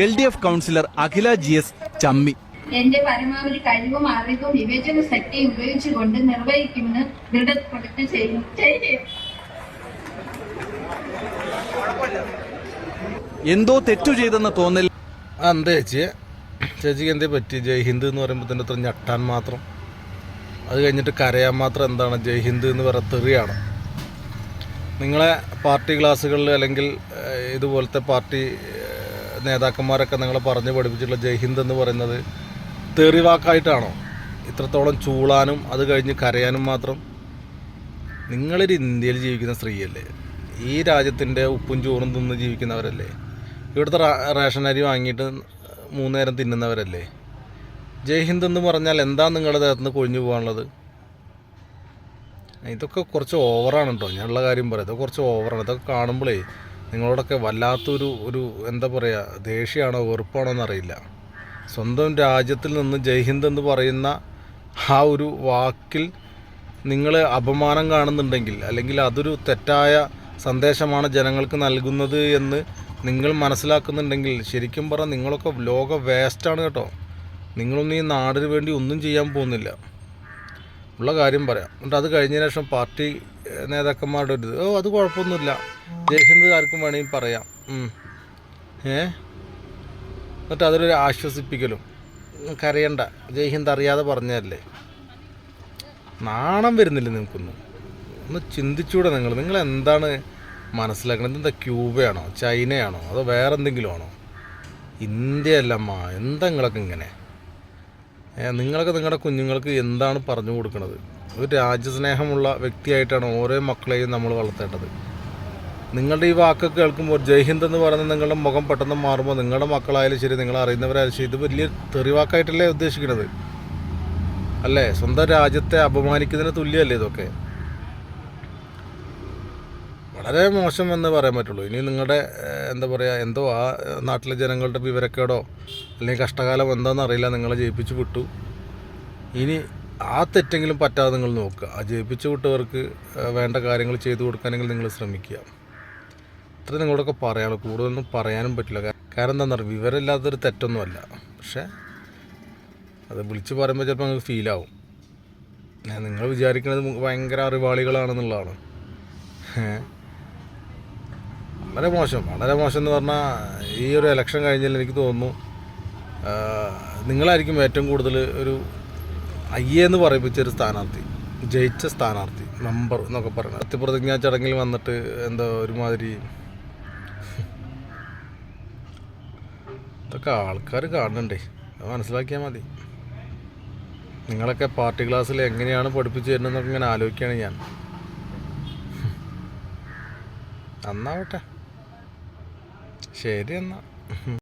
L D F councillor Akhila G S ചമ്മി. എന്റെ പരമാവധി കഴിവും അറിവും വിവേചന ശക്തിയും ഉപയോഗിച്ചുകൊണ്ട് നിർവഹിക്കുമെന്ന് ദൃഢപ്രതിജ്ഞ ചെയ്യും എന്തോ തെറ്റു ചെയ്തെന്ന തോന്നൽ. എന്താ ചേച്ചിയെ ചേച്ചിക്ക് എന്തേ പറ്റി? ജയ് ഹിന്ദ് എന്ന് പറയുമ്പോൾ തന്നെ ഇത്ര ഞെട്ടാൻ മാത്രം. അത് കഴിഞ്ഞിട്ട് കരയാൻ മാത്രം എന്താണ്? ജയ് ഹിന്ദ് എന്ന് പറയുന്ന തെറിയാണ്. നിങ്ങളെ പാർട്ടി ക്ലാസ്സുകളിൽ അല്ലെങ്കിൽ ഇതുപോലത്തെ പാർട്ടി നേതാക്കന്മാരൊക്കെ നിങ്ങൾ പറഞ്ഞു പഠിപ്പിച്ചിട്ടുള്ള ജയ്ഹിന്ദ് എന്ന് പറയുന്നത് തെറിവാക്കായിട്ടാണോ ഇത്രത്തോളം ചൂളാനും അത് കഴിഞ്ഞ് കരയാനും മാത്രം? നിങ്ങളൊരു ഇന്ത്യയിൽ ജീവിക്കുന്ന സ്ത്രീയല്ലേ? ഈ രാജ്യത്തിന്റെ ഉപ്പും ചോറും തിന്ന് ജീവിക്കുന്നവരല്ലേ? ഇവിടുത്തെ റേഷൻ അരി വാങ്ങിയിട്ട് മൂന്ന് നേരം തിന്നുന്നവരല്ലേ? ജയ് ഹിന്ദ് എന്ന് പറഞ്ഞാൽ എന്താ നിങ്ങളുടെ ദേഹത്ത് നിന്ന് കൊഴിഞ്ഞു പോകാനുള്ളത്? ഇതൊക്കെ കുറച്ച് ഓവറാണ് കേട്ടോ ഞാനുള്ള കാര്യം പറയാം. ഇതൊക്കെ കുറച്ച് ഓവറാണ് ഇതൊക്കെ കാണുമ്പോഴേ നിങ്ങളോടൊക്കെ വല്ലാത്തൊരു ഒരു എന്താ പറയുക ദേഷ്യമാണോ വെറുപ്പാണോ എന്നറിയില്ല സ്വന്തം രാജ്യത്തിൽ നിന്ന് ജയ്ഹിന്ദ് എന്ന് പറയുന്ന ആ ഒരു വാക്കിൽ നിങ്ങൾ അപമാനം കാണുന്നുണ്ടെങ്കിൽ അല്ലെങ്കിൽ അതൊരു തെറ്റായ സന്ദേശമാണ് ജനങ്ങൾക്ക് നൽകുന്നത് എന്ന് നിങ്ങൾ മനസ്സിലാക്കുന്നുണ്ടെങ്കിൽ ശരിക്കും പറഞ്ഞാൽ നിങ്ങളൊക്കെ ലോക വേസ്റ്റാണ് കേട്ടോ. നിങ്ങളൊന്നും ഈ നാടിന് വേണ്ടി ഒന്നും ചെയ്യാൻ പോകുന്നില്ല. ഉള്ള കാര്യം പറയാം. എന്നിട്ട് അത് കഴിഞ്ഞതിന് ശേഷം പാർട്ടി നേതാക്കന്മാരുടെ ഒരു ഓ അത് കുഴപ്പമൊന്നുമില്ല. ജയ്ഹിന്ദ് ആർക്കും വേണമെങ്കിൽ പറയാം. ഏ? എന്നിട്ട് അതിലൊരു ആശ്വസിപ്പിക്കലും. കരയണ്ട. ജയ്ഹിന്ദ് അറിയാതെ പറഞ്ഞതല്ലേ? നാണം വരുന്നില്ല നിങ്ങൾക്കൊന്നും. ഒന്ന് ചിന്തിച്ചൂടെ നിങ്ങൾ. നിങ്ങൾ എന്താണ് മനസ്സിലാക്കുന്നത് എന്താ ക്യൂബയാണോ? ചൈനയാണോ? അതോ വേറെ എന്തെങ്കിലും ആണോ ഇന്ത്യ അല്ലമ്മ എന്താ നിങ്ങളൊക്കെ ഇങ്ങനെ? നിങ്ങളൊക്കെ നിങ്ങളുടെ കുഞ്ഞുങ്ങൾക്ക് എന്താണ് പറഞ്ഞു കൊടുക്കുന്നത് ഒരു രാജ്യസ്നേഹമുള്ള വ്യക്തിയായിട്ടാണ് ഓരോ മക്കളെയും നമ്മൾ വളർത്തേണ്ടത്. നിങ്ങളുടെ ഈ വാക്കൊക്കെ കേൾക്കുമ്പോൾ ജയ്ഹിന്ദ് എന്ന് പറയുന്ന നിങ്ങളുടെ മുഖം പെട്ടെന്ന് മാറുമ്പോൾ നിങ്ങളുടെ മക്കളായാലും ശരി നിങ്ങൾ അറിയുന്നവരായാലും ശരി ഇത് വലിയ തെറിവാക്കായിട്ടല്ലേ ഉദ്ദേശിക്കുന്നത്? അല്ലേ? സ്വന്തം രാജ്യത്തെ അപമാനിക്കുന്നതിന് തുല്യമല്ലേ ഇതൊക്കെ? വളരെ മോശം എന്ന് പറയാൻ പറ്റുള്ളൂ. ഇനി നിങ്ങളുടെ എന്താ പറയുക എന്തോ ആ നാട്ടിലെ ജനങ്ങളുടെ വിവരക്കേടോ അല്ലെങ്കിൽ കഷ്ടകാലം എന്താണെന്ന് അറിയില്ല നിങ്ങളെ ജയിപ്പിച്ച് വിട്ടു. ഇനി ആ തെറ്റെങ്കിലും പറ്റാതെ നിങ്ങൾ നോക്കുക. ആ ജയിപ്പിച്ച് വിട്ടവർക്ക് വേണ്ട കാര്യങ്ങൾ ചെയ്തു കൊടുക്കാനെങ്കിൽ നിങ്ങൾ ശ്രമിക്കുക. ഇത്ര നിങ്ങളോടൊക്കെ പറയാനുള്ളൂ. കൂടുതലൊന്നും പറയാനും പറ്റില്ല. കാരണം എന്താണെന്ന് പറയുക വിവരമില്ലാത്തൊരു തെറ്റൊന്നുമല്ല. പക്ഷേ അത് വിളിച്ച് പറയുമ്പോൾ ചിലപ്പോൾ നിങ്ങൾക്ക് ഫീലാവും നിങ്ങൾ വിചാരിക്കുന്നത് ഭയങ്കര അറിവാളികളാണെന്നുള്ളതാണ്. വളരെ മോശം. വളരെ മോശം എന്ന് പറഞ്ഞാൽ ഈ ഒരു ഇലക്ഷൻ കഴിഞ്ഞാൽ എനിക്ക് തോന്നുന്നു നിങ്ങളായിരിക്കും ഏറ്റവും കൂടുതൽ ഒരു അയ്യേ എന്ന് പറയിപ്പിച്ച ഒരു സ്ഥാനാർത്ഥി. ജയിച്ച സ്ഥാനാർത്ഥി. നമ്പർ എന്നൊക്കെ പറയുന്നത് സത്യപ്രതിജ്ഞാ ചടങ്ങിൽ വന്നിട്ട് എന്താ ഒരുമാതിരി ഇതൊക്കെ ആൾക്കാർ കാണണ്ടേ അത് മനസ്സിലാക്കിയാൽ മതി. നിങ്ങളൊക്കെ പാർട്ടി ക്ലാസ്സിൽ എങ്ങനെയാണ് പഠിപ്പിച്ചു തരുന്നതെന്നൊക്കെ ഇങ്ങനെ ആലോചിക്കുകയാണ് ഞാൻ. നന്നാവട്ടെ ശരി എന്നാ.